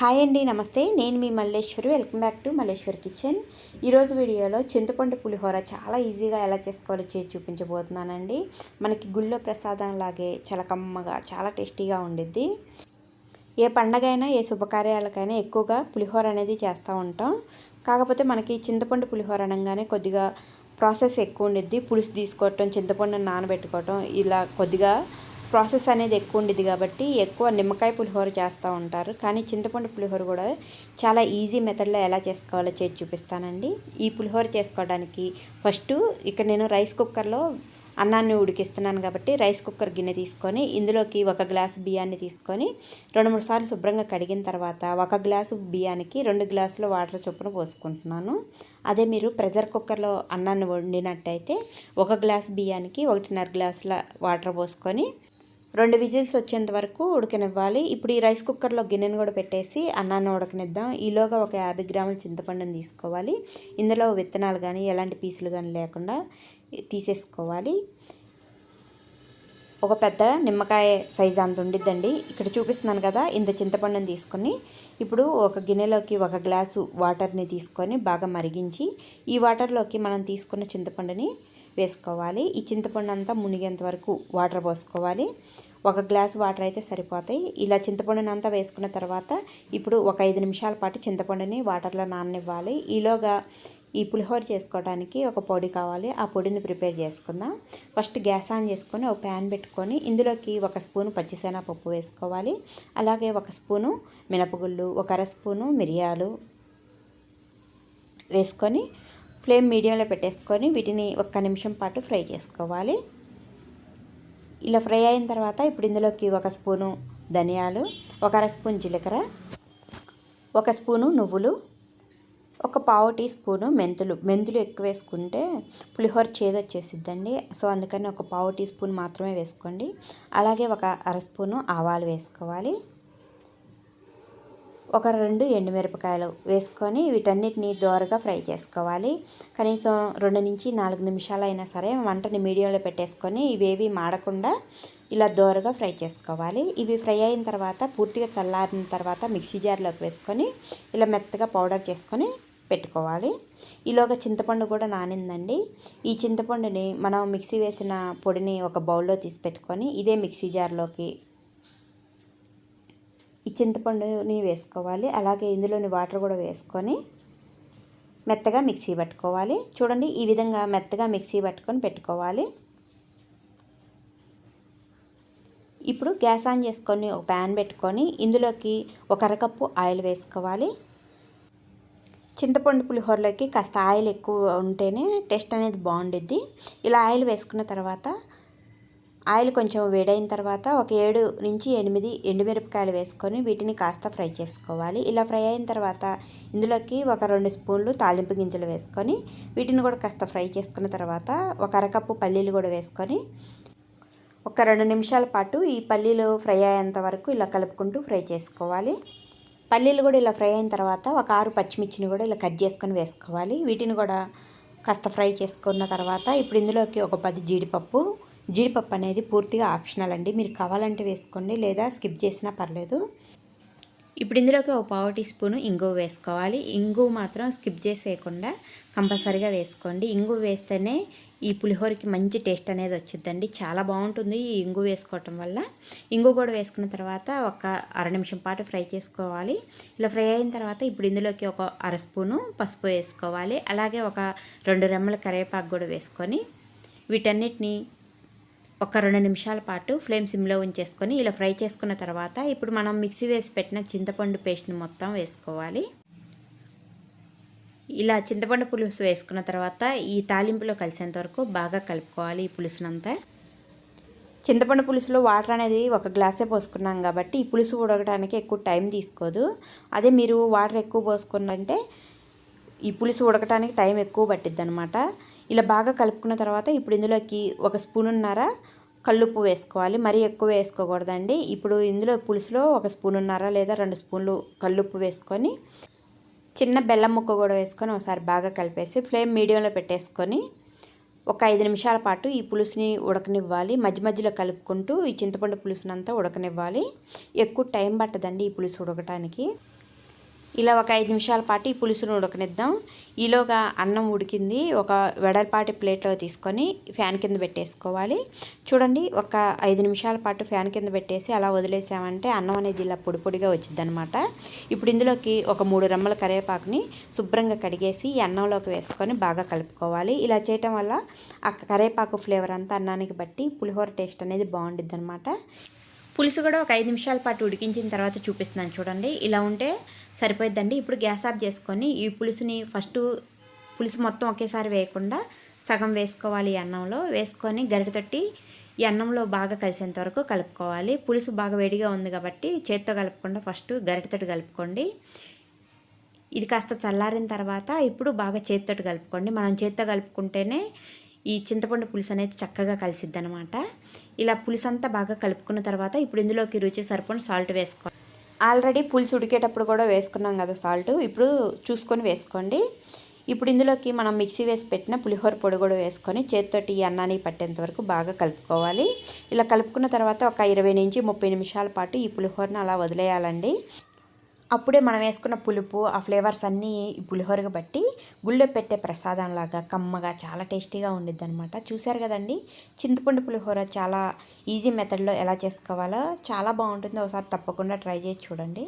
Hi అండి నమస్తే. నేను మీ Malleswari. Welcome back to Malleswar kitchen ఈరోజు వీడియోలో చింతపండు పులిహోర చాలా ఈజీగా ఎలా చేసుకోవాలో చేసి చూపించబోతున్నానండి. మనకి గుళ్ళో ప్రసాదం లాగే చాలా కమ్మగా చాలా టేస్టీగా ఉండిద్ది. ఏ పండగైనా ఏ శుభకార్యాలకైనా ఎక్కువగా పులిహోర అనేది చేస్తూ ఉంటాం. కాకపోతే మనకి చింతపండు పులిహోర అనగానే కొద్దిగా ప్రాసెస్ ఎక్కువ ఉండిద్ది. పులుసు తీసుకోవటం చింతపండుని నానబెట్టుకోవటం ఇలా కొద్దిగా ప్రాసెస్ అనేది ఎక్కువ ఉండేది కాబట్టి ఎక్కువ నిమ్మకాయ పులిహోర చేస్తూ ఉంటారు. కానీ చింతపండు పులిహోర కూడా చాలా ఈజీ మెథడ్లో ఎలా చేసుకోవాలో చేసి చూపిస్తానండి. ఈ పులిహోర చేసుకోవడానికి ఫస్ట్ ఇక్కడ నేను రైస్ కుక్కర్లో అన్నాన్ని ఉడికిస్తున్నాను కాబట్టి రైస్ కుక్కర్ గిన్నె తీసుకొని ఇందులోకి ఒక గ్లాసు బియ్యాన్ని తీసుకొని రెండు మూడు సార్లు శుభ్రంగా కడిగిన తర్వాత ఒక గ్లాసు బియ్యానికి రెండు గ్లాసుల వాటర్ చొప్పున పోసుకుంటున్నాను. అదే మీరు ప్రెషర్ కుక్కర్లో అన్నాన్ని వండినట్టయితే ఒక గ్లాస్ బియ్యానికి ఒకటిన్నర గ్లాసుల వాటర్ పోసుకొని రెండు విజిల్స్ వచ్చేంత వరకు ఉడకనివ్వాలి. ఇప్పుడు ఈ రైస్ కుక్కర్లో గిన్నెను కూడా పెట్టేసి అన్నాన్ని ఉడకనిద్దాం. ఈలోగా ఒక యాభై గ్రాముల చింతపండుని తీసుకోవాలి. ఇందులో విత్తనాలు కానీ ఎలాంటి పీసులు కానీ లేకుండా తీసేసుకోవాలి. ఒక పెద్ద నిమ్మకాయ సైజు అంత ఉండిద్దండి. ఇక్కడ చూపిస్తున్నాను కదా ఇంత చింతపండుని తీసుకొని ఇప్పుడు ఒక గిన్నెలోకి ఒక గ్లాసు వాటర్ని తీసుకొని బాగా మరిగించి ఈ వాటర్లోకి మనం తీసుకున్న చింతపండుని వేసుకోవాలి. ఈ చింతపండు అంతా మునిగేంత వరకు వాటర్ పోసుకోవాలి. ఒక గ్లాస్ వాటర్ అయితే సరిపోతాయి. ఇలా చింతపండుని అంతా వేసుకున్న తర్వాత ఇప్పుడు ఒక ఐదు నిమిషాల పాటు చింతపండుని వాటర్లో నాననివ్వాలి. ఈలోగా ఈ పులిహోర చేసుకోవడానికి ఒక పొడి కావాలి. ఆ పొడిని ప్రిపేర్ చేసుకుందాం. ఫస్ట్ గ్యాస్ ఆన్ చేసుకొని ఒక ప్యాన్ పెట్టుకొని ఇందులోకి ఒక స్పూను పచ్చిశనగపప్పు వేసుకోవాలి. అలాగే ఒక స్పూను మినపగుళ్ళు ఒక అర స్పూను మిరియాలు వేసుకొని ఫ్లేమ్ మీడియంలో పెట్టేసుకొని వీటిని ఒక్క నిమిషం పాటు ఫ్రై చేసుకోవాలి. ఇలా ఫ్రై అయిన తర్వాత ఇప్పుడు ఇందులోకి ఒక స్పూను ధనియాలు ఒక అర స్పూన్ జీలకర్ర ఒక స్పూను నువ్వులు ఒక పావు టీ స్పూను మెంతులు. మెంతులు ఎక్కువ వేసుకుంటే పులిహోర చేదొచ్చేసిద్దండి. సో అందుకని ఒక పావు టీ స్పూన్ మాత్రమే వేసుకోండి. అలాగే ఒక అర స్పూను ఆవాలు వేసుకోవాలి. ఒక రెండు ఎండుమిరపకాయలు వేసుకొని వీటన్నిటిని దోరగా ఫ్రై చేసుకోవాలి. కనీసం రెండు నుంచి నాలుగు నిమిషాలు అయినా సరే వంటని మీడియంలో పెట్టేసుకొని ఇవేవి మాడకుండా ఇలా దోరగా ఫ్రై చేసుకోవాలి. ఇవి ఫ్రై అయిన తర్వాత పూర్తిగా చల్లారిన తర్వాత మిక్సీ జార్లోకి వేసుకొని ఇలా మెత్తగా పౌడర్ చేసుకొని పెట్టుకోవాలి. ఈలోగా చింతపండు కూడా నానిందండి. ఈ చింతపండుని మనం మిక్సీ వేసిన పొడిని ఒక బౌల్లో తీసి పెట్టుకొని ఇదే మిక్సీ జార్లోకి ఈ చింతపండుని వేసుకోవాలి. అలాగే ఇందులోని వాటర్ కూడా వేసుకొని మెత్తగా మిక్సీ పట్టుకోవాలి. చూడండి ఈ విధంగా మెత్తగా మిక్సీ పట్టుకొని పెట్టుకోవాలి. ఇప్పుడు గ్యాస్ ఆన్ చేసుకొని ఒక ప్యాన్ పెట్టుకొని ఇందులోకి ఒక అరకప్పు ఆయిల్ వేసుకోవాలి. చింతపండు పులిహోరలోకి కాస్త ఆయిల్ ఎక్కువ ఉంటేనే టేస్ట్ అనేది బాగుండిద్ది. ఇలా ఆయిల్ వేసుకున్న తర్వాత ఆయిల్ కొంచెం వేడైన తర్వాత ఒక ఏడు నుంచి ఎనిమిది ఎండుమిరపకాయలు వేసుకొని వీటిని కాస్త ఫ్రై చేసుకోవాలి. ఇలా ఫ్రై అయిన తర్వాత ఇందులోకి ఒక రెండు స్పూన్లు తాలింపు గింజలు వేసుకొని వీటిని కూడా కాస్త ఫ్రై చేసుకున్న తర్వాత ఒక అరకప్పు పల్లీలు కూడా వేసుకొని ఒక రెండు నిమిషాల పాటు ఈ పల్లీలు ఫ్రై అయ్యేంత వరకు ఇలా కలుపుకుంటూ ఫ్రై చేసుకోవాలి. పల్లీలు కూడా ఇలా ఫ్రై అయిన తర్వాత ఒక ఆరు పచ్చిమిర్చిని కూడా ఇలా కట్ చేసుకొని వేసుకోవాలి. వీటిని కూడా కాస్త ఫ్రై చేసుకున్న తర్వాత ఇప్పుడు ఇందులోకి ఒక పది జీడిపప్పు జీడిపప్పు అనేది పూర్తిగా ఆప్షనల్ అండి. మీరు కావాలంటే వేసుకోండి లేదా స్కిప్ చేసినా పర్లేదు. ఇప్పుడు ఇందులోకి ఒక పావు టీ స్పూన్ ఇంగువ వేసుకోవాలి. ఇంగువ మాత్రం స్కిప్ చేసేయకుండా కంపల్సరీగా వేసుకోండి. ఇంగువ వేస్తేనే ఈ పులిహోరకి మంచి టేస్ట్ అనేది వచ్చిందండి చాలా బాగుంటుంది ఈ ఇంగు వేసుకోవటం వల్ల. ఇంగు కూడా వేసుకున్న తర్వాత ఒక అర నిమిషం పాటు ఫ్రై చేసుకోవాలి. ఇలా ఫ్రై అయిన తర్వాత ఇప్పుడు ఇందులోకి ఒక అర స్పూను పసుపు వేసుకోవాలి. అలాగే ఒక రెండు రెమ్మల కరివేపాకు కూడా వేసుకొని వీటన్నిటిని ఒక రెండు నిమిషాల పాటు ఫ్లేమ్ సిమ్లో ఉంచేసుకొని ఇలా ఫ్రై చేసుకున్న తర్వాత ఇప్పుడు మనం మిక్సీ వేసి పెట్టిన చింతపండు పేస్ట్ని మొత్తం వేసుకోవాలి. ఇలా చింతపండు పులుసు వేసుకున్న తర్వాత ఈ తాలింపులో కలిసేంత వరకు బాగా కలుపుకోవాలి ఈ పులుసునంతా. చింతపండు పులుసులో వాటర్ అనేది ఒక గ్లాసే పోసుకున్నాం కాబట్టి ఈ పులుసు ఉడకడానికి ఎక్కువ టైం తీసుకోదు. అదే మీరు వాటర్ ఎక్కువ పోసుకున్నంటే ఈ పులుసు ఉడకడానికి టైం ఎక్కువ పట్టిద్ది అనమాట ఇలా బాగా కలుపుకున్న తర్వాత ఇప్పుడు ఇందులోకి ఒక స్పూనున్నర కల్లుప్పు వేసుకోవాలి. మరీ ఎక్కువ వేసుకోకూడదండి. ఇప్పుడు ఇందులో పులుసులో ఒక స్పూనున్నర లేదా రెండు స్పూన్లు కల్లుప్పు వేసుకొని చిన్న బెల్లం ముక్క కూడా వేసుకొని ఒకసారి బాగా కలిపేసి ఫ్లేమ్ మీడియంలో పెట్టేసుకొని ఒక ఐదు నిమిషాల పాటు ఈ పులుసుని ఉడకనివ్వాలి. మధ్య మధ్యలో కలుపుకుంటూ ఈ చింతపండు పులుసునంతా ఉడకనివ్వాలి. ఎక్కువ టైం పట్టదండి ఈ పులుసు ఉడకటానికి. ఇలా ఒక ఐదు నిమిషాల పాటు ఈ పులుసును ఉడకనిద్దాం. ఈలోగా అన్నం ఉడికింది. ఒక వెడల్పాటి ప్లేట్లో తీసుకొని ఫ్యాన్ కింద పెట్టేసుకోవాలి. చూడండి ఒక ఐదు నిమిషాల పాటు ఫ్యాన్ కింద పెట్టేసి అలా వదిలేసామంటే అన్నం అనేది ఇలా పొడి పొడిగా వచ్చిందనమాట ఇప్పుడు ఇందులోకి ఒక మూడు రెమ్మల కరివేపాకుని శుభ్రంగా కడిగేసి ఈ అన్నంలోకి వేసుకొని బాగా కలుపుకోవాలి. ఇలా చేయటం వల్ల ఆ కరివేపాకు ఫ్లేవర్ అంతా అన్నానికి బట్టి పులిహోర టేస్ట్ అనేది బాగుండిద్ది అనమాట పులుసు కూడా ఒక ఐదు నిమిషాల పాటు ఉడికించిన తర్వాత చూపిస్తున్నాను చూడండి. ఇలా ఉంటే సరిపోద్దండి ఇప్పుడు గ్యాస్ ఆఫ్ చేసుకొని ఈ పులుసుని ఫస్ట్ పులుసు మొత్తం ఒకేసారి వేయకుండా సగం వేసుకోవాలి అన్నంలో. వేసుకొని గరిట తొట్టి ఈ అన్నంలో బాగా కలిసేంత వరకు కలుపుకోవాలి. పులుసు బాగా వేడిగా ఉంది కాబట్టి చేత్తో కలుపుకుండా ఫస్ట్ గరిటతోటి కలుపుకోండి. ఇది కాస్త చల్లారిన తర్వాత ఇప్పుడు బాగా చేతితోటి కలుపుకోండి. మనం చేత్తో కలుపుకుంటేనే ఈ చింతపండు పులుసు అనేది చక్కగా కలిసిద్ది అనమాట ఇలా పులుసు అంతా బాగా కలుపుకున్న తర్వాత ఇప్పుడు ఇందులోకి రుచి సరిపోని సాల్ట్ వేసుకో ఆల్రెడీ పులుసు ఉడికేటప్పుడు కూడా వేసుకున్నాం కదా సాల్ట్. ఇప్పుడు చూసుకొని వేసుకోండి. ఇప్పుడు ఇందులోకి మనం మిక్సీ వేసి పెట్టిన పులిహోర పొడి కూడా వేసుకొని చేతితోటి ఈ అన్నాన్ని పట్టేంత వరకు బాగా కలుపుకోవాలి. ఇలా కలుపుకున్న తర్వాత ఒక ఇరవై నుంచి ముప్పై నిమిషాల పాటు ఈ పులిహోరను అలా వదిలేయాలండి. అప్పుడే మనం వేసుకున్న పులుపు ఆ ఫ్లేవర్స్ అన్నీ ఈ పులిహోరగా బట్టి గుళ్ళో పెట్టే ప్రసాదంలాగా కమ్మగా చాలా టేస్టీగా ఉండిద్ది అనమాట చూశారు కదండి? చింతపండు పులిహోర చాలా ఈజీ మెథడ్లో ఎలా చేసుకోవాలో చాలా బాగుంటుంది ఒకసారి తప్పకుండా ట్రై చేసి చూడండి.